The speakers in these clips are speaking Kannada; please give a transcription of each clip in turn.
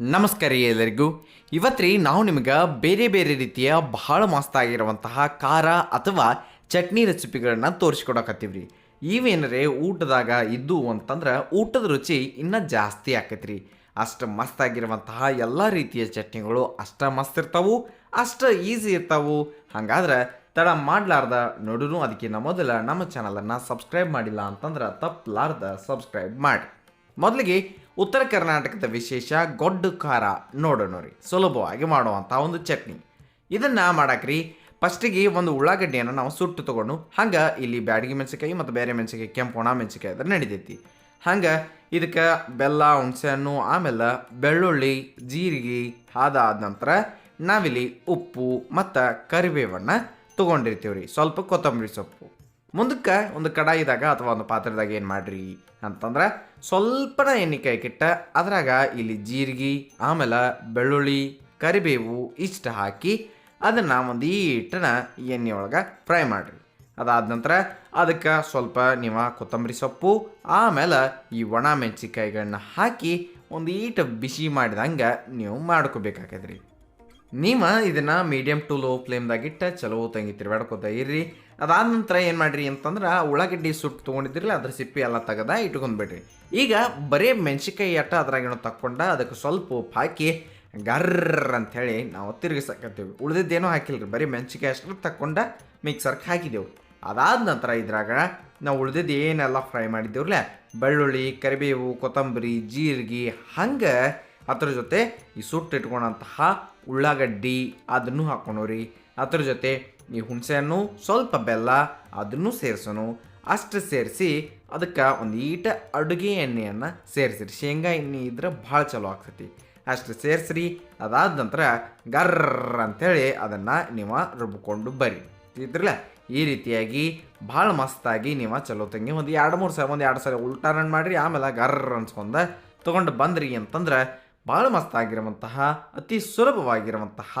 ನಮಸ್ಕಾರ ಎಲ್ಲರಿಗೂ. ಇವತ್ತು ನಾವು ನಿಮ್ಗೆ ಬೇರೆ ಬೇರೆ ರೀತಿಯ ಬಹಳ ಮಸ್ತಾಗಿರುವಂತಹ ಖಾರ ಅಥವಾ ಚಟ್ನಿ ರೆಸಿಪಿಗಳನ್ನು ತೋರಿಸ್ಕೊಡಕತ್ತೀವಿ ರೀ ಇವೇನರೆ ಊಟದಾಗ ಇದ್ದು ಅಂತಂದ್ರೆ ಊಟದ ರುಚಿ ಇನ್ನೂ ಜಾಸ್ತಿ ಆಕೈತ್ರಿ. ಅಷ್ಟು ಮಸ್ತಾಗಿರುವಂತಹ ಎಲ್ಲ ರೀತಿಯ ಚಟ್ನಿಗಳು ಅಷ್ಟ ಮಸ್ತ್ ಇರ್ತಾವು, ಅಷ್ಟು ಈಸಿ ಇರ್ತಾವು. ಹಾಗಾದ್ರೆ ತಡ ಮಾಡ್ಲಾರ್ದ ನೋಡೂ ಅದಕ್ಕಿಂತ ಮೊದಲ ನಮ್ಮ ಚಾನಲನ್ನು ಸಬ್ಸ್ಕ್ರೈಬ್ ಮಾಡಿಲ್ಲ ಅಂತಂದ್ರೆ ತಪ್ಪಲಾರ್ದ ಸಬ್ಸ್ಕ್ರೈಬ್ ಮಾಡಿ ಮೊದಲಿಗೆ ಉತ್ತರ ಕರ್ನಾಟಕದ ವಿಶೇಷ ಗೊಡ್ಡು ಖಾರ ನೋಡೋಣ ರೀ. ಸುಲಭವಾಗಿ ಮಾಡುವಂಥ ಒಂದು ಚಟ್ನಿ. ಇದನ್ನು ಮಾಡಾಕ್ರಿ ಫಸ್ಟಿಗೆ ಒಂದು ಉಳ್ಳಾಗಡ್ಡಿಯನ್ನು ನಾವು ಸುಟ್ಟು ತೊಗೊಂಡು, ಹಂಗೆ ಇಲ್ಲಿ ಬ್ಯಾಡಗಿ ಮೆಣಸಿಕಾಯಿ ಮತ್ತು ಬೇರೆ ಮೆಣಸಿಕಾಯಿ ಕೆಂಪು ಒಣ ಮೆಣಸಿಕಾಯಿ ಅದ್ರ ನಡಿತೈತಿ. ಹಂಗೆ ಇದಕ್ಕೆ ಬೆಲ್ಲ, ಹುಣಸೆಹಣ್ಣು, ಆಮೇಲೆ ಬೆಳ್ಳುಳ್ಳಿ, ಜೀರಿಗೆ ಅದಾದ ನಂತರ ನಾವಿಲ್ಲಿ ಉಪ್ಪು ಮತ್ತು ಕರಿಬೇವನ್ನು ತೊಗೊಂಡಿರ್ತೀವಿ ರೀ ಸ್ವಲ್ಪ ಕೊತ್ತಂಬರಿ ಸೊಪ್ಪು. ಮುಂದಕ್ಕೆ ಒಂದು ಕಡಾಯಿದಾಗ ಅಥವಾ ಒಂದು ಪಾತ್ರೆದಾಗ ಏನು ಮಾಡ್ರಿ ಅಂತಂದ್ರೆ ಸ್ವಲ್ಪನ ಎಣ್ಣೆ ಕಿಟ್ಟ, ಅದ್ರಾಗ ಇಲ್ಲಿ ಜೀರಿಗೆ, ಆಮೇಲೆ ಬೆಳ್ಳುಳ್ಳಿ, ಕರಿಬೇವು ಇಷ್ಟು ಹಾಕಿ ಅದನ್ನು ಒಂದು ಈಟನ ಎಣ್ಣೆ ಒಳಗೆ ಫ್ರೈ ಮಾಡಿರಿ. ಅದಾದ ನಂತರ ಅದಕ್ಕೆ ಸ್ವಲ್ಪ ನೀವು ಕೊತ್ತಂಬರಿ ಸೊಪ್ಪು, ಆಮೇಲೆ ಈ ಒಣ ಮೆಣಸಿಕಾಯಿಗಳನ್ನ ಹಾಕಿ ಒಂದು ಈಟ ಬಿಸಿ ಮಾಡಿದಂಗೆ ನೀವು ಮಾಡ್ಕೋಬೇಕಾಗದ್ರಿ ನೀವು ಇದನ್ನ ಮೀಡಿಯಮ್ ಟು ಲೋ ಫ್ಲೇಮ್ದಾಗಿಟ್ಟ ಚಲೋ ತಂಗಿ ತಿರ್ಗಾಡ್ಕೋತ ಇರ್ರಿ. ಅದಾದ ನಂತರ ಏನು ಮಾಡ್ರಿ ಅಂತಂದ್ರೆ ಉಳ್ಳಾಗಡ್ಡಿ ಸುಟ್ಟು ತೊಗೊಂಡಿದ್ರಲ್ಲ, ಅದ್ರ ಸಿಪ್ಪಿ ಎಲ್ಲ ತೆಗೆದ ಇಟ್ಕೊಂಡ್ಬಿಡ್ರಿ. ಈಗ ಬರೀ ಮೆಣಸಿಕಾಯಿ ಅಟ್ಟ ಅದ್ರಾಗೇನೋ ತಕ್ಕೊಂಡ ಅದಕ್ಕೆ ಸ್ವಲ್ಪ ಉಪ್ಪು ಹಾಕಿ ಗರ್ರ ಅಂಥೇಳಿ ನಾವು ತಿರುಗಿಸಕತ್ತೀವಿ. ಉಳಿದಿದ್ದೇನೋ ಹಾಕಿಲ್ರಿ, ಬರೀ ಮೆಣಸಿಕಾಯಿ ಅಷ್ಟು ತಕ್ಕೊಂಡ ಮಿಕ್ಸರ್ಗೆ ಹಾಕಿದೆವು. ಅದಾದ ನಂತರ ಇದ್ರಾಗ ನಾವು ಉಳಿದಿದ್ದು ಏನೆಲ್ಲ ಫ್ರೈ ಮಾಡಿದ್ದೇವ್ರಲ್ಲ, ಬೆಳ್ಳುಳ್ಳಿ, ಕರಿಬೇವು, ಕೊತ್ತಂಬರಿ, ಜೀರಿಗೆ, ಹಂಗೆ ಅದ್ರ ಜೊತೆ ಈ ಸುಟ್ಟು ಇಟ್ಕೊಂಡಂತಹ ಉಳ್ಳಾಗಡ್ಡಿ ಅದನ್ನು ಹಾಕೊಂಡವ್ರಿ ಅದ್ರ ಜೊತೆ ಈ ಹುಣಸೆಹಣ್ಣು, ಸ್ವಲ್ಪ ಬೆಲ್ಲ ಅದನ್ನು ಸೇರಿಸೋನು. ಅಷ್ಟು ಸೇರಿಸಿ ಅದಕ್ಕೆ ಒಂದು ಈಟ ಅಡುಗೆ ಎಣ್ಣೆಯನ್ನು ಸೇರಿಸಿರಿ. ಶೇಂಗಾ ಎಣ್ಣೆ ಇದ್ರೆ ಭಾಳ ಚಲೋ ಆಗ್ತೈತಿ. ಅಷ್ಟು ಸೇರಿಸ್ರಿ, ಅದಾದ ನಂತರ ಗರ್ರ ಅಂಥೇಳಿ ಅದನ್ನು ನೀವು ರುಬ್ಬಿಕೊಂಡು ಬರ್ರಿ. ಇದ್ರಲ್ಲ ಈ ರೀತಿಯಾಗಿ ಭಾಳ ಮಸ್ತಾಗಿ ನೀವು ಚಲೋ ತಂಗಿ ಒಂದು ಎರಡು ಮೂರು ಸಲ ಒಂದು ಎರಡು ಸಲ ಉಲ್ಟಾ ರನ್ ಮಾಡಿರಿ, ಆಮೇಲೆ ಗರ್ರ ಅನ್ಸ್ಕೊಂಡ ತೊಗೊಂಡು ಬಂದ್ರಿ ಅಂತಂದ್ರೆ ಭಾಳ ಮಸ್ತಾಗಿರುವಂತಹ, ಅತಿ ಸುಲಭವಾಗಿರುವಂತಹ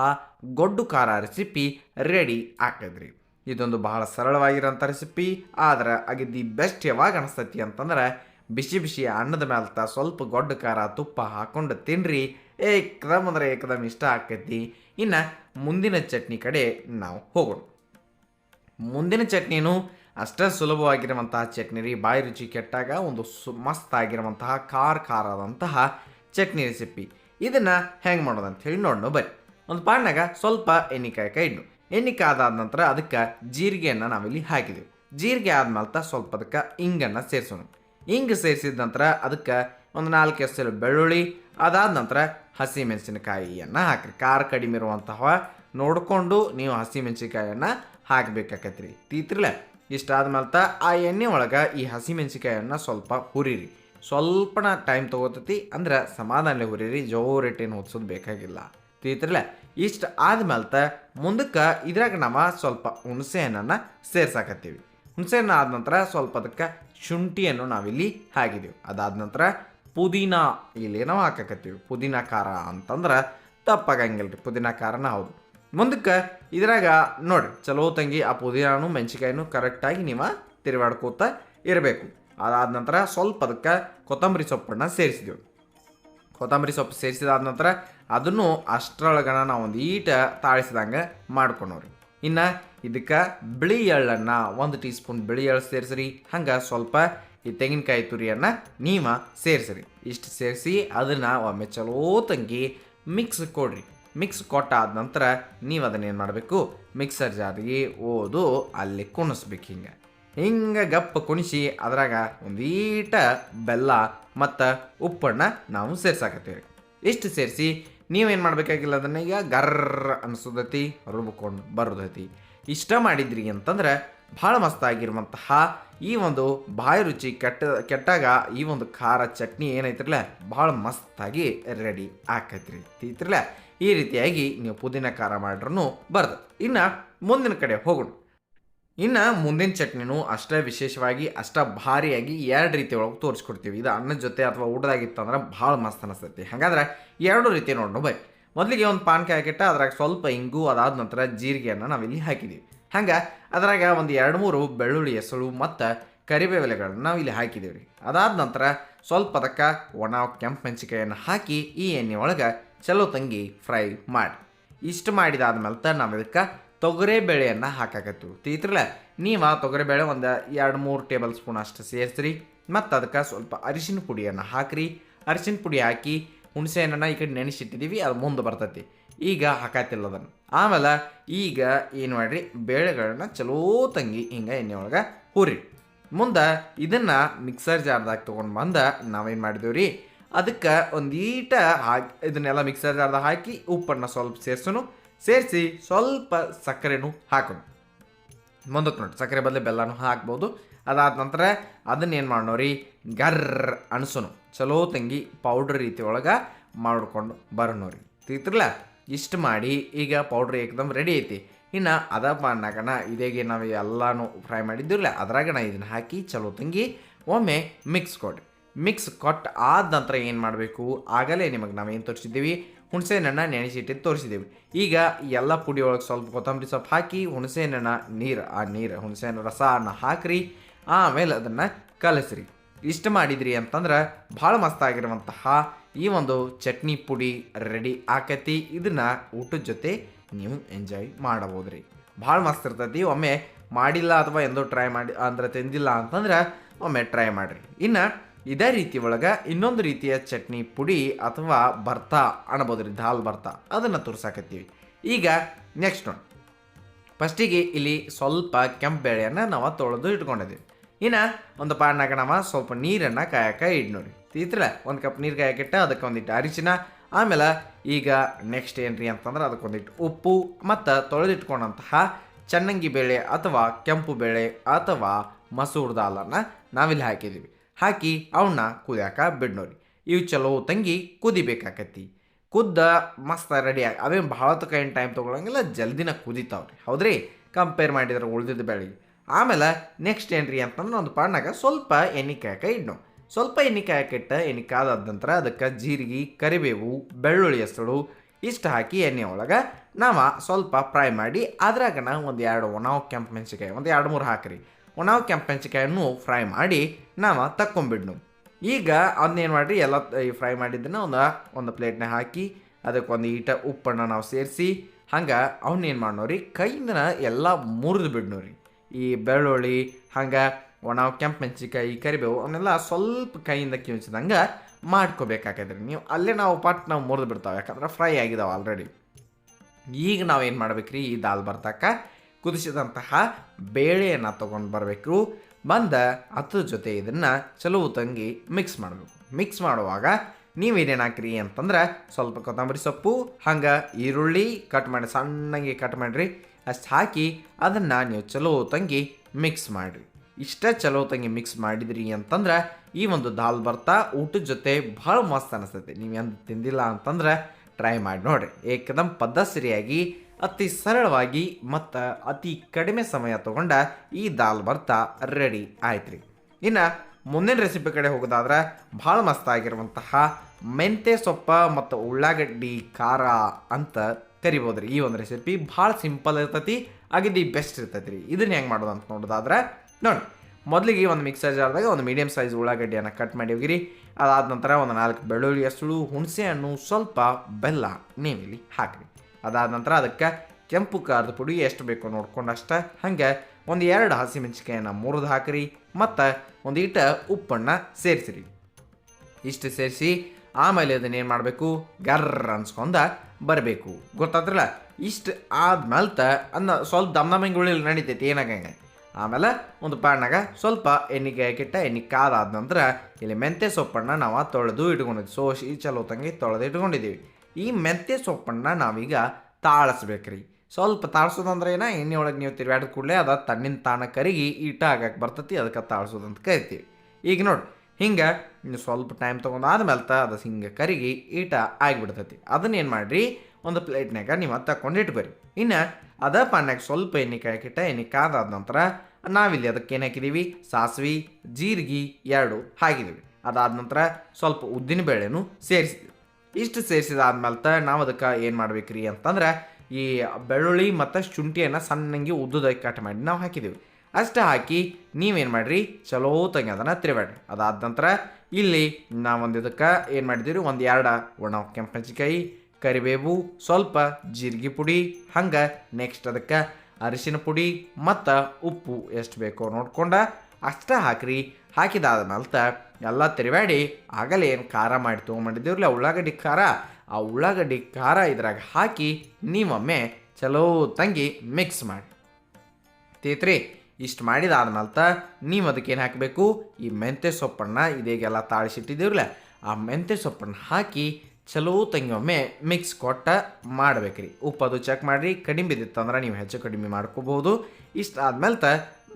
ಗೊಡ್ಡು ಖಾರ ರೆಸಿಪಿ ರೆಡಿ ಆಗ್ತದ್ರಿ ಇದೊಂದು ಬಹಳ ಸರಳವಾಗಿರುವಂಥ ರೆಸಿಪಿ ಆದ್ರೆ ಅಗದಿ ಬೆಸ್ಟ್ ಯಾವಾಗ ಅನಿಸ್ತೈತಿ ಅಂತಂದ್ರೆ, ಬಿಸಿ ಬಿಸಿ ಅನ್ನದ ಮೇಲೆ ಸ್ವಲ್ಪ ಗೊಡ್ಡು ಖಾರ ತುಪ್ಪ ಹಾಕೊಂಡು ತಿನ್ರಿ. ಏಕದಮ್ ಅಂದ್ರೆ ಏಕದಮ್ ಇಷ್ಟ ಆಕೈತಿ ಇನ್ನು ಮುಂದಿನ ಚಟ್ನಿ ಕಡೆ ನಾವು ಹೋಗೋಣ. ಮುಂದಿನ ಚಟ್ನಿನೂ ಅಷ್ಟೇ ಸುಲಭವಾಗಿರುವಂತಹ ಚಟ್ನಿ ರೀ. ಬಾಯಿ ರುಚಿ ಕೆಟ್ಟಾಗ ಒಂದು ಸು ಮಸ್ತ್ ಆಗಿರುವಂತಹ ಖಾರ ಖಾರದಂತಹ ಚಟ್ನಿ ರೆಸಿಪಿ ಇದನ್ನು ಹೆಂಗೆ ಮಾಡೋದು ಅಂತ ಹೇಳಿ ನೋಡೋಣ ಬರ್ರಿ ಒಂದು ಪಾಣ್ಯಾಗ ಸ್ವಲ್ಪ ಎಣ್ಣೆಕಾಯಿ ಕೈಡ್ನು ಎಣ್ಣೆಕಾಯಿ ಆದಾದ ನಂತರ ಅದಕ್ಕೆ ಜೀರಿಗೆಯನ್ನು ನಾವಿಲ್ಲಿ ಹಾಕಿದೆವು. ಜೀರಿಗೆ ಆದ್ಮೇಲೆ ಸ್ವಲ್ಪ ಅದಕ್ಕೆ ಇಂಗನ್ನು ಸೇರಿಸೋಣ. ಇಂಗು ಸೇರಿಸಿದ ನಂತರ ಅದಕ್ಕೆ ಒಂದು ನಾಲ್ಕು ಎಸಲು ಬೆಳ್ಳುಳ್ಳಿ, ಅದಾದ ನಂತರ ಹಸಿ ಹಾಕಿರಿ. ಖಾರ ಕಡಿಮೆ ಇರುವಂತಹ ನೋಡಿಕೊಂಡು ನೀವು ಹಸಿ ಹಾಕಬೇಕಾಕೈತ್ರಿ. ತೀತ್ರಲೆ ತೀತ್ರಲ್ಲ ಇಷ್ಟಾದ್ಮೇಲೆ ಆ ಎಣ್ಣೆ ಒಳಗೆ ಈ ಹಸಿ ಮೆಣಸಿನಕಾಯಿಯನ್ನ ಸ್ವಲ್ಪ ಹುರಿರಿ. ಸ್ವಲ್ಪನ ಟೈಮ್ ತೊಗೋತೈತಿ. ಅಂದ್ರೆ ಸಮಾಧಾನ ಉರಿರಿ ಜೋರೇಟೇನು ಓದ್ಸೋದು ಬೇಕಾಗಿಲ್ಲ. ತೀತ್ರಲ್ಲ ಇಷ್ಟು ಆದ್ಮೇಲೆ ಮುಂದಕ್ಕೆ ಇದ್ರಾಗ ನಾವು ಸ್ವಲ್ಪ ಹುಣಸೆ ಹಣ್ಣನ್ನು ಸೇರ್ಸಾಕತ್ತೀವಿ. ಹುಣಸೆ ಹಣ್ಣು ಆದ ನಂತರ ಸ್ವಲ್ಪ ಅದಕ್ಕೆ ಶುಂಠಿಯನ್ನು ನಾವಿಲ್ಲಿ ಹಾಕಿದ್ದೀವಿ ಅದಾದ ನಂತರ ಪುದೀನ ಇಲ್ಲಿ ನಾವು ಹಾಕಕತ್ತೀವಿ. ಪುದೀನ ಖಾರ ಅಂತಂದ್ರೆ ತಪ್ಪಾಗಂಗಿಲ್ಲ ರೀ ಪುದೀನ ಖಾರನ ಹೌದು. ಮುಂದಕ್ಕೆ ಇದ್ರಾಗ ನೋಡಿರಿ, ಚಲೋ ತಂಗಿ ಆ ಪುದೀನಾನು ಮೆಣಸಿಕಾಯಿನೂ ಕರೆಕ್ಟಾಗಿ ನೀವು ತಿರುಗಾಡ್ಕೋತ ಇರಬೇಕು. ಅದಾದ ನಂತರ ಸ್ವಲ್ಪ ಅದಕ್ಕೆ ಕೊತ್ತಂಬರಿ ಸೊಪ್ಪನ್ನು ಸೇರಿಸಿದೆವು. ಕೊತ್ತಂಬರಿ ಸೊಪ್ಪು ಸೇರಿಸಿದಾದ ನಂತರ ಅದನ್ನು ಅಷ್ಟರೊಳಗನ ನಾವು ಒಂದು ಈಟ ತಾಳಿಸಿದಂಗೆ ಮಾಡ್ಕೊಂಡವ್ರಿ. ಇನ್ನು ಇದಕ್ಕೆ ಬಿಳಿ ಎಳ್ಳನ್ನು ಒಂದು ಟೀ ಸ್ಪೂನ್ ಬಿಳಿ ಎಳ್ಳು ಸೇರಿಸ್ರಿ, ಹಂಗೆ ಸ್ವಲ್ಪ ಈ ತೆಂಗಿನಕಾಯಿ ತುರಿಯನ್ನು ನೀವು ಸೇರಿಸ್ರಿ. ಇಷ್ಟು ಸೇರಿಸಿ ಅದನ್ನು ಒಮ್ಮೆ ಚಲೋ ತಂಗಿ ಮಿಕ್ಸ್ ಕೊಡ್ರಿ. ಮಿಕ್ಸ್ ಕೊಟ್ಟಾದ ನಂತರ ನೀವು ಅದನ್ನೇನು ಮಾಡಬೇಕು? ಮಿಕ್ಸರ್ ಜಾರಿಗೆ ಓದು, ಅಲ್ಲಿ ಕುಣಿಸ್ಬೇಕು ಹಿಂಗೆ. ಹಿಂಗೆ ಗಪ್ಪ ಕುಣಿಸಿ ಅದ್ರಾಗ ಒಂದೀಟ ಬೆಲ್ಲ ಮತ್ತು ಉಪ್ಪನ್ನು ನಾವು ಸೇರ್ಸಾಕತ್ತೀವಿ ಇಷ್ಟು ಸೇರಿಸಿ ನೀವೇನು ಮಾಡಬೇಕಾಗಿಲ್ಲ ಅದನ್ನ ಈಗ ಗರ್ರ ಅನಿಸೋದೈತಿ, ರುಬ್ಕೊಂಡು ಬರೋದೈತಿ. ಇಷ್ಟ ಮಾಡಿದ್ರಿ ಅಂತಂದ್ರೆ ಭಾಳ ಮಸ್ತಾಗಿರುವಂತಹ ಈ ಒಂದು ಬಾಯಿ ರುಚಿ ಕೆಟ್ಟ, ಕೆಟ್ಟಾಗ ಈ ಒಂದು ಖಾರ ಚಟ್ನಿ ಏನೈತ್ರಲ್ಲ ಭಾಳ ಮಸ್ತಾಗಿ ರೆಡಿ ಆಕೈತ್ರಿ. ತೀತ್ರಲ್ಲ ಈ ರೀತಿಯಾಗಿ ನೀವು ಪುದೀನ ಖಾರ ಮಾಡ್ರೂ ಬರ್ದು. ಇನ್ನು ಮುಂದಿನ ಕಡೆ ಹೋಗೋಣ. ಇನ್ನು ಮುಂದಿನ ಚಟ್ನಿನೂ ಅಷ್ಟೇ ವಿಶೇಷವಾಗಿ ಅಷ್ಟ ಭಾರಿಯಾಗಿ ಎರಡು ರೀತಿ ಒಳಗೆ ತೋರಿಸ್ಕೊಡ್ತೀವಿ. ಇದು ಅನ್ನದ ಜೊತೆ ಅಥವಾ ಊಟದಾಗಿತ್ತು ಅಂದ್ರೆ ಭಾಳ ಮಸ್ತ್ ಅನಿಸ್ತೈತಿ. ಹಾಗಾದ್ರೆ ಎರಡು ರೀತಿ ನೋಡೋಣ ಬೈ. ಮೊದಲಿಗೆ ಒಂದು ಪಾನ್ಕಾಯಿ ಹಾಕಿಟ್ಟ ಅದ್ರಾಗ ಸ್ವಲ್ಪ ಇಂಗು, ಅದಾದ ನಂತರ ಜೀರಿಗೆಯನ್ನು ನಾವಿಲ್ಲಿ ಹಾಕಿದ್ದೀವಿ ಹಂಗೆ ಅದ್ರಾಗ ಒಂದು ಎರಡು ಮೂರು ಬೆಳ್ಳುಳ್ಳಿ ಎಸಳು ಮತ್ತು ಕರಿಬೇವು ಎಲೆಗಳನ್ನ ನಾವು ಇಲ್ಲಿ ಹಾಕಿದ್ದೀವಿ ರೀ ಅದಾದ ನಂತರ ಸ್ವಲ್ಪ ಅದಕ್ಕೆ ಒಣ ಕೆಂಪು ಮೆಣಸಿಕಾಯನ್ನು ಹಾಕಿ ಈ ಎಣ್ಣೆ ಒಳಗೆ ಚಲೋ ತಂಗಿ ಫ್ರೈ ಮಾಡಿ. ಇಷ್ಟು ಮಾಡಿದಾದ್ಮೇಲೆ ನಾವು ಇದಕ್ಕೆ ತೊಗರೆ ಬೇಳೆಯನ್ನು ಹಾಕಾಕತ್ತು ತೀತ್ರಲ್ಲ ನೀವು ತೊಗರೆ ಬೇಳೆ ಒಂದು ಎರಡು ಮೂರು ಟೇಬಲ್ ಸ್ಪೂನ್ ಅಷ್ಟು ಸೇರಿಸ್ರಿ. ಮತ್ತು ಅದಕ್ಕೆ ಸ್ವಲ್ಪ ಅರಿಶಿನ ಪುಡಿಯನ್ನು ಹಾಕ್ರಿ. ಅರಿಶಿನ ಪುಡಿ ಹಾಕಿ ಹುಣಸೆ ಹಣ್ಣನ್ನು ಈ ಕಡೆ ನೆನೆಸಿಟ್ಟಿದ್ದೀವಿ ಅದು ಮುಂದೆ ಬರ್ತೈತಿ. ಈಗ ಹಾಕಾತಿಲ್ಲ ಅದನ್ನು. ಆಮೇಲೆ ಈಗ ಏನು ಮಾಡಿರಿ, ಬೇಳೆಗಳನ್ನ ಚಲೋ ತಂಗಿ ಹಿಂಗೆ ಎಣ್ಣೆ ಒಳಗೆ ಹುರಿ. ಮುಂದೆ ಇದನ್ನು ಮಿಕ್ಸರ್ ಜಾರ್ದಾಗ ತೊಗೊಂಡು ಬಂದು ನಾವೇನು ಮಾಡಿದೇವೆ ರೀ ಅದಕ್ಕೆ ಒಂದೀಟ ಹಾಕಿ, ಇದನ್ನೆಲ್ಲ ಮಿಕ್ಸರ್ ಜಾರ್ದಾಗ ಹಾಕಿ ಉಪ್ಪನ್ನು ಸ್ವಲ್ಪ ಸೇರ್ಸೋನು. ಸೇರಿಸಿ ಸ್ವಲ್ಪ ಸಕ್ಕರೆನೂ ಹಾಕೋಣ. ಮುಂದಕ್ಕೆ ನೋಡಿ, ಸಕ್ಕರೆ ಬದಲು ಬೆಲ್ಲನೂ ಹಾಕ್ಬೋದು. ಅದಾದ ನಂತರ ಅದನ್ನೇನು ಮಾಡೋರಿ ಗರ್ರ ಅನಿಸೋನು ಚಲೋ ತಂಗಿ ಪೌಡ್ರ್ ರೀತಿ ಒಳಗೆ ಮಾಡ್ಕೊಂಡು ಬರೋಣವ್ರಿ ತಿಳ್ತಿರಲ್ಲ ಇಷ್ಟು ಮಾಡಿ ಈಗ ಪೌಡ್ರ್ ಏಕದಮ್ ರೆಡಿ ಐತಿ. ಇನ್ನು ಅದಪ್ಪ ಅನ್ನಕಣ ಇದೇಗೆ ನಾವು ಎಲ್ಲನೂ ಫ್ರೈ ಮಾಡಿದ್ದಿರಲ್ಲ ಅದ್ರಾಗ ಇದನ್ನು ಹಾಕಿ ಚಲೋ ತಂಗಿ ಒಮ್ಮೆ ಮಿಕ್ಸ್ ಕೊಡಿ ಮಿಕ್ಸ್ ಕೊಟ್ಟು ಆದ ನಂತರ ಏನು ಮಾಡಬೇಕು? ಆಗಲೇ ನಿಮಗೆ ನಾವೇನು ತೋರಿಸಿದ್ದೀವಿ? ಹುಣಸೆ ನೆನೆಸಿಟ್ಟು ತೋರಿಸಿದ್ದೀವಿ ಈಗ ಎಲ್ಲ ಪುಡಿ ಒಳಗೆ ಸ್ವಲ್ಪ ಕೊತ್ತಂಬರಿ ಸೊಪ್ಪು ಹಾಕಿ ಹುಣಸೆ ನೀರು, ಆ ನೀರು ಹುಣಸೆ ಹಣ್ಣು ರಸನ ಹಾಕ್ರಿ. ಆಮೇಲೆ ಅದನ್ನು ಕಲಸ್ರಿ. ಇಷ್ಟು ಮಾಡಿದ್ರಿ ಅಂತಂದ್ರೆ ಭಾಳ ಮಸ್ತಾಗಿರುವಂತಹ ಈ ಒಂದು ಚಟ್ನಿ ಪುಡಿ ರೆಡಿ ಆಕತಿ. ಇದನ್ನು ಊಟದ ಜೊತೆ ನೀವು ಎಂಜಾಯ್ ಮಾಡಬಹುದು ರೀ ಭಾಳ ಮಸ್ತ್ ಇರ್ತೈತಿ. ಒಮ್ಮೆ ಮಾಡಿಲ್ಲ ಅಥವಾ ಎಂದೋ ಟ್ರೈ ಮಾಡಿ, ಅಂದ್ರೆ ತಿಂದಿಲ್ಲ ಅಂತಂದ್ರೆ ಒಮ್ಮೆ ಟ್ರೈ ಮಾಡಿರಿ. ಇನ್ನು ಇದೇ ರೀತಿ ಒಳಗೆ ಇನ್ನೊಂದು ರೀತಿಯ ಚಟ್ನಿ, ಪುಡಿ ಅಥವಾ ಅನ್ನಬಹುದು ರೀ ದಾಲ್ ಬರ್ತಾ ಅದನ್ನು ತೋರ್ಸಾಕತ್ತೀವಿ. ಈಗ ನೆಕ್ಸ್ಟ್ ನೋಡಿ. ಫಸ್ಟಿಗೆ ಇಲ್ಲಿ ಸ್ವಲ್ಪ ಕೆಂಪು ಬೇಳೆಯನ್ನು ನಾವು ತೊಳೆದು ಇಟ್ಕೊಂಡಿದ್ದೀವಿ ಇನ್ನು ಒಂದು ಪಾಡ್ನಾಗ ನಾವು ಸ್ವಲ್ಪ ನೀರನ್ನು ಕಾಯಕ ಇಡ್ ನೋಡಿ ತೀತ್ರ ಒಂದು ಕಪ್ ನೀರು ಕಾಯಕಿಟ್ಟ ಅದಕ್ಕೆ ಒಂದಿಟ್ಟು ಅರಿಶಿನ, ಆಮೇಲೆ ಈಗ ನೆಕ್ಸ್ಟ್ ಏನ್ರಿ ಅಂತಂದ್ರೆ ಅದಕ್ಕೊಂದಿಟ್ಟು ಉಪ್ಪು ಮತ್ತು ತೊಳೆದಿಟ್ಕೊಂಡಂತಹ ಚನ್ನಂಗಿ ಬೇಳೆ ಅಥವಾ ಕೆಂಪು ಬೇಳೆ ಅಥವಾ ಮಸೂರ್ ದಾಲನ್ನು ನಾವಿಲ್ಲಿ ಹಾಕಿದ್ದೀವಿ ಹಾಕಿ ಅವನ್ನ ಕುದಿಯಾಕ ಬಿಡ್ನೋರಿ. ಇವು ಚಲೋ ತಂಗಿ ಕುದಿಬೇಕಾಕತಿ ಕುದ್ದ ಮಸ್ತ ರೆಡಿ ಆಗಿ ಅವೇನು ಭಾಳ ಏನು ಟೈಮ್ ತೊಗೊಳಂಗಿಲ್ಲ, ಜಲ್ದಿನ ಕುದಿತಾವ್ರಿ. ಹೌದ್ರಿ? ಕಂಪೇರ್ ಮಾಡಿದ್ರೆ ಉಳ್ದಿದ್ದ ಬೆಳಿ ಆಮೇಲೆ ನೆಕ್ಸ್ಟ್ ಏನ್ರಿ ಅಂತಂದ್ರೆ ಒಂದು ಪಾಡ್ನಾಗ ಸ್ವಲ್ಪ ಎಣ್ಣೆ ಕಾಯಕ ಇಡ್ನು. ಸ್ವಲ್ಪ ಎಣ್ಣೆ ಕಾಯಕ್ಕಿಟ್ಟ ಎಣ್ಣೆ ಕಾದಾದ ನಂತರ ಅದಕ್ಕೆ ಜೀರಿಗೆ, ಕರಿಬೇವು, ಬೆಳ್ಳುಳ್ಳಿ ಹೆಸರು ಇಷ್ಟು ಹಾಕಿ ಎಣ್ಣೆ ಒಳಗೆ ನಾವು ಸ್ವಲ್ಪ ಫ್ರೈ ಮಾಡಿ ಅದ್ರಾಗ ಒಂದು ಎರಡು ಒಣ ಕೆಂಪು ಮೆಣಸಿಕಾಯಿ ಒಂದು ಎರಡು ಮೂರು ಹಾಕ್ರಿ. ಒಣಾವ್ ಕೆಂಪು ಮೆಣಸಿಕಾಯನ್ನು ಫ್ರೈ ಮಾಡಿ ನಾವು ತಕ್ಕೊಂಬಿಡ್ನು. ಈಗ ಅದನ್ನೇನು ಮಾಡಿರಿ, ಎಲ್ಲ ಈ ಫ್ರೈ ಮಾಡಿದ್ದನ್ನು ಒಂದು ಒಂದು ಪ್ಲೇಟ್ನಾಗ ಹಾಕಿ ಅದಕ್ಕೆ ಒಂದು ಈಟ ಉಪ್ಪನ್ನು ನಾವು ಸೇರಿಸಿ, ಹಂಗೆ ಅವನ್ನೇನು ಮಾಡೋರಿ ಕೈಯಿಂದ ಎಲ್ಲ ಮುರಿದು ಬಿಡ್ನೋರಿ ಈ ಬೆಳ್ಳುಳ್ಳಿ, ಹಂಗೆ ಒಣ ಕೆಂಪು ಮೆಣಸಿಕಾಯಿ ಕರಿಬೇವು ಅವನ್ನೆಲ್ಲ ಸ್ವಲ್ಪ ಕೈಯಿಂದ ಕಿಂಚಿದಂಗೆ ಮಾಡ್ಕೋಬೇಕಾಗೈತ್ರಿ ನೀವು ಅಲ್ಲೇ ನಾವು ಪಾಟ್ ನಾವು ಮುರಿದು ಬಿಡ್ತಾವೆ, ಯಾಕಂದ್ರೆ ಫ್ರೈ ಆಗಿದಾವೆ ಆಲ್ರೆಡಿ ಈಗ ನಾವೇನು ಮಾಡ್ಬೇಕ್ರಿ, ಈ ದಾಲ್ ಬರ್ತಕ್ಕ ಕುದಿಸಿದಂತಹ ಬೇಳೆಯನ್ನು ತೊಗೊಂಡು ಬರಬೇಕು ಬಂದ ಅದ್ರ ಜೊತೆ ಇದನ್ನು ಚಲೋ ತಂಗಿ ಮಿಕ್ಸ್ ಮಾಡಬೇಕು. ಮಿಕ್ಸ್ ಮಾಡುವಾಗ ನೀವೇನೇನು ಹಾಕ್ರಿ ಅಂತಂದ್ರೆ ಸ್ವಲ್ಪ ಕೊತ್ತಂಬರಿ ಸೊಪ್ಪು, ಹಂಗೆ ಈರುಳ್ಳಿ ಕಟ್ ಮಾಡಿ, ಸಣ್ಣಗೆ ಕಟ್ ಮಾಡಿರಿ. ಅಷ್ಟು ಹಾಕಿ ಅದನ್ನು ನೀವು ಚಲೋ ತಂಗಿ ಮಿಕ್ಸ್ ಮಾಡಿರಿ. ಇಷ್ಟೇ ಚಲೋ ತಂಗಿ ಮಿಕ್ಸ್ ಮಾಡಿದ್ರಿ ಅಂತಂದ್ರೆ ಈ ಒಂದು ದಾಲ್ ಬರ್ತಾ ಊಟದ ಜೊತೆ ಭಾಳ ಮಸ್ತ್ ಅನಿಸ್ತೈತಿ. ನೀವು ಎಂದು ತಿಂದಿಲ್ಲ ಅಂತಂದ್ರೆ ಟ್ರೈ ಮಾಡಿ ನೋಡಿರಿ. ಏಕದಮ್ ಪದ್ಧಸರಿಯಾಗಿ ಅತಿ ಸರಳವಾಗಿ ಮತ್ತು ಅತಿ ಕಡಿಮೆ ಸಮಯ ತಗೊಂಡ ಈ ದಾಲ್ ಬರ್ತಾ ರೆಡಿ ಆಯ್ತು ರೀ ಇನ್ನು ಮುಂದಿನ ರೆಸಿಪಿ ಕಡೆ ಹೋಗೋದಾದ್ರೆ ಭಾಳ ಮಸ್ತಾಗಿರುವಂತಹ ಮೆಂತ್ಯ ಸೊಪ್ಪ ಮತ್ತು ಉಳ್ಳಾಗಡ್ಡಿ ಖಾರ ಅಂತ ಕರಿಬೋದು ರೀ ಈ ಒಂದು ರೆಸಿಪಿ ಭಾಳ ಸಿಂಪಲ್ ಇರ್ತೈತಿ ಆಗಿದ್ದು ಬೆಸ್ಟ್ ಇರ್ತೈತಿ ರೀ ಇದನ್ನ ಹೆಂಗೆ ಮಾಡೋದು ಅಂತ ನೋಡೋದಾದ್ರೆ ನೋಡಿ, ಮೊದಲಿಗೆ ಒಂದು ಮಿಕ್ಸರ್ ಜಾರ್ದಾಗ ಒಂದು ಮೀಡಿಯಮ್ ಸೈಜ್ ಉಳ್ಳಾಗಡ್ಡಿಯನ್ನು ಕಟ್ ಮಾಡಿ ಹೋಗಿರಿ. ಅದಾದ ನಂತರ ಒಂದು ನಾಲ್ಕು ಬೆಳ್ಳುಳ್ಳಿ ಹಸುಳು ಹುಣಸೆ ಹಣ್ಣು, ಸ್ವಲ್ಪ ಬೆಲ್ಲ ನೀವಿಲ್ಲಿ ಹಾಕಿರಿ. ಅದಾದ ನಂತರ ಅದಕ್ಕೆ ಕೆಂಪು ಖಾರದ ಪುಡಿ ಎಷ್ಟು ಬೇಕೋ ನೋಡ್ಕೊಂಡು ಅಷ್ಟೇ ಹಂಗೆ ಒಂದು ಎರಡು ಹಸಿಮೆಣಸಿಕಾಯನ್ನು ಮುರಿದು ಹಾಕಿರಿ, ಮತ್ತು ಒಂದು ಈಟ ಉಪ್ಪನ್ನು ಸೇರಿಸಿರಿ. ಇಷ್ಟು ಸೇರಿಸಿ ಆಮೇಲೆ ಅದನ್ನೇನು ಮಾಡಬೇಕು? ಗರ್ರ ಅನ್ಸ್ಕೊಂಡ ಬರಬೇಕು. ಗೊತ್ತಾದ್ರಲ್ಲ? ಇಷ್ಟು ಆದ್ಮೇಲೆ ಅನ್ನ ಸ್ವಲ್ಪ ದಮ್ ಉಳಿಲಿ ನಡೀತೈತಿ ಏನಾಗಂಗೆ. ಆಮೇಲೆ ಒಂದು ಪಾಡ್ನಾಗ ಸ್ವಲ್ಪ ಎಣ್ಣೆಗೆ ಹಾಕಿಟ್ಟ ಎಣ್ಣೆ ಕಾದಾದ ನಂತರ ಇಲ್ಲಿ ಮೆಂತ್ಯ ಸೊಪ್ಪನ್ನು ನಾವು ತೊಳೆದು ಇಟ್ಕೊಂಡಿದ್ವಿ. ಸೋಸಿ ಚಲೋ ತಂಗಿ ತೊಳೆದು ಇಟ್ಕೊಂಡಿದ್ದೀವಿ. ಈ ಮೆಂತ್ಯ ಸೊಪ್ಪನ್ನು ನಾವೀಗ ತಾಳಿಸ್ಬೇಕ್ರಿ. ಸ್ವಲ್ಪ ತಾಳ್ಸೋದಂದ್ರೆ ಏನ? ಎಣ್ಣೆ ಒಳಗೆ ನೀವು ತಿರುಗಾಡಿದ ಕೂಡಲೇ ಅದ ತಣ್ಣಿನ ತಾಣ ಕರಿಗಿ ಈಟ ಆಗಕ್ಕೆ ಬರ್ತತಿ, ಅದಕ್ಕೆ ತಾಳ್ಸೋದಂತ ಕರಿತೀವಿ. ಈಗ ನೋಡಿ, ಹಿಂಗೆ ಸ್ವಲ್ಪ ಟೈಮ್ ತೊಗೊಂಡು ಆದ್ಮೇಲೆ ತ ಅದು ಹಿಂಗೆ ಕರಿಗಿ ಈಟ ಅದನ್ನ ಏನು ಮಾಡಿರಿ? ಒಂದು ಪ್ಲೇಟ್ನಾಗ ನೀವು ತಕೊಂಡು ಬರ್ರಿ ಇನ್ನು ಅದ ಪಾನ್ಯಾಗ ಸ್ವಲ್ಪ ಎಣ್ಣೆ ಕಾಯಕಿಟ್ಟ ಎಣ್ಣೆ ಕಾದಾದ ನಂತರ ನಾವಿಲ್ಲಿ ಅದಕ್ಕೆ ಏನು ಹಾಕಿದ್ದೀವಿ ಸಾಸಿವೆ, ಜೀರಿಗೆ ಎರಡು ಹಾಕಿದ್ದೀವಿ ಅದಾದ ನಂತರ ಸ್ವಲ್ಪ ಉದ್ದಿನ ಬೇಳೆನೂ ಸೇರಿಸಿದ್ವಿ. ಇಷ್ಟು ಸೇರಿಸಿದಾದ್ಮೇಲೆ ನಾವು ಅದಕ್ಕೆ ಏನು ಮಾಡ್ಬೇಕ್ರಿ ಅಂತಂದ್ರೆ ಈ ಬೆಳ್ಳುಳ್ಳಿ ಮತ್ತು ಶುಂಠಿಯನ್ನು ಸಣ್ಣಂಗೆ ಉದ್ದದಾಗಿ ಕಟ್ ಮಾಡಿ ನಾವು ಹಾಕಿದ್ದೀವಿ ಅಷ್ಟು ಹಾಕಿ ನೀವೇನು ಮಾಡಿರಿ? ಚಲೋ ತಂಗಿ ಅದನ್ನು ತಿರುಬೇಡ್ರಿ ಅದಾದ ನಂತರ ಇಲ್ಲಿ ನಾವೊಂದು ಇದಕ್ಕೆ ಏನು ಮಾಡಿದ್ದೀವಿ ಒಂದು ಎರಡು ಒಣ ಕೆಂಪಂಚಿಕಾಯಿ ಕರಿಬೇವು, ಸ್ವಲ್ಪ ಜೀರಿಗೆ ಪುಡಿ, ಹಂಗೆ ನೆಕ್ಸ್ಟ್ ಅದಕ್ಕೆ ಅರಿಶಿನ ಪುಡಿ ಮತ್ತು ಉಪ್ಪು ಎಷ್ಟು ಬೇಕೋ ನೋಡ್ಕೊಂಡು ಅಷ್ಟೇ ಹಾಕಿರಿ. ಹಾಕಿದಾದ ಮೇಲೆ ಎಲ್ಲ ತಿರುವಾಡಿ ಆಗಲೇ ಏನು ಖಾರ ಮಾಡಿ ತೊಗೊಂಬಂದಿದ್ದೀವ್ರಲ್ಲ ಉಳ್ಳಾಗಡ್ಡಿ ಖಾರ, ಆ ಉಳ್ಳಾಗಡ್ಡಿ ಖಾರ ಇದ್ರಾಗ ಹಾಕಿ ನೀವೊಮ್ಮೆ ಚಲೋ ತಂಗಿ ಮಿಕ್ಸ್ ಮಾಡಿ. ತೀತ್ರಿ ಇಷ್ಟು ಮಾಡಿದಾದ್ಮೇಲೆ ನೀವು ಅದಕ್ಕೆ ಏನು ಹಾಕಬೇಕು? ಈ ಮೆಂತ್ಯ ಸೊಪ್ಪನ್ನು ಇದೀಗೆಲ್ಲ ತಾಳಿಸಿಟ್ಟಿದ್ದೀವ್ರಲ್ಲ, ಆ ಮೆಂತ್ಯ ಸೊಪ್ಪನ್ನು ಹಾಕಿ ಚಲೋ ತಂಗೊಮ್ಮೆ ಮಿಕ್ಸ್ ಕೊಟ್ಟ ಮಾಡ್ಬೇಕ್ರಿ. ಉಪ್ಪು ಅದು ಚೆಕ್ ಮಾಡಿರಿ, ಕಡಿಮೆ ಬಿದ್ದಿತ್ತಂದ್ರೆ ನೀವು ಹೆಚ್ಚು ಕಡಿಮೆ ಮಾಡ್ಕೋಬೋದು. ಇಷ್ಟು ಆದ್ಮೇಲೆ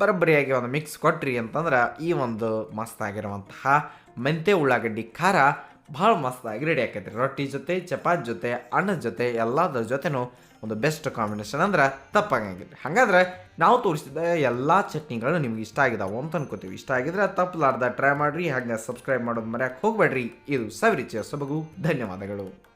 ಬರೋಬ್ಬರಿಯಾಗಿ ಒಂದು ಮಿಕ್ಸ್ ಕೊಟ್ರಿ ಅಂತಂದ್ರೆ ಈ ಒಂದು ಮಸ್ತಾಗಿರುವಂತಹ ಮೆಂತೆ ಉಳ್ಳಾಗಡ್ಡಿ ಖಾರ ಭಾಳ ಮಸ್ತಾಗಿ ರೆಡಿ ಆಕೈತಿ ರೊಟ್ಟಿ ಜೊತೆ, ಚಪಾತಿ ಜೊತೆ, ಅನ್ನ ಜೊತೆ, ಎಲ್ಲದರ ಜೊತೆನೂ ಒಂದು ಬೆಸ್ಟ್ ಕಾಂಬಿನೇಷನ್ ಅಂದ್ರೆ ತಪ್ಪಾಗಂಗಿಲ್ಲ ಹಾಗಾದ್ರೆ ನಾವು ತೋರಿಸಿದ ಎಲ್ಲ ಚಟ್ನಿಗಳು ನಿಮ್ಗೆ ಇಷ್ಟ ಆಗಿದಾವೆ ಅಂತ ಅನ್ಕೋತೀವಿ. ಇಷ್ಟ ಆಗಿದ್ರೆ ತಪ್ಪಲಾರ್ದ ಟ್ರೈ ಮಾಡಿರಿ, ಹಾಗೆ ಸಬ್ಸ್ಕ್ರೈಬ್ ಮಾಡೋದು ಮರ್ಯಾಕೆ ಹೋಗ್ಬೇಡ್ರಿ. ಇದು ಸವಿರುಚಿಯ ಸೊಬಗು. ಧನ್ಯವಾದಗಳು.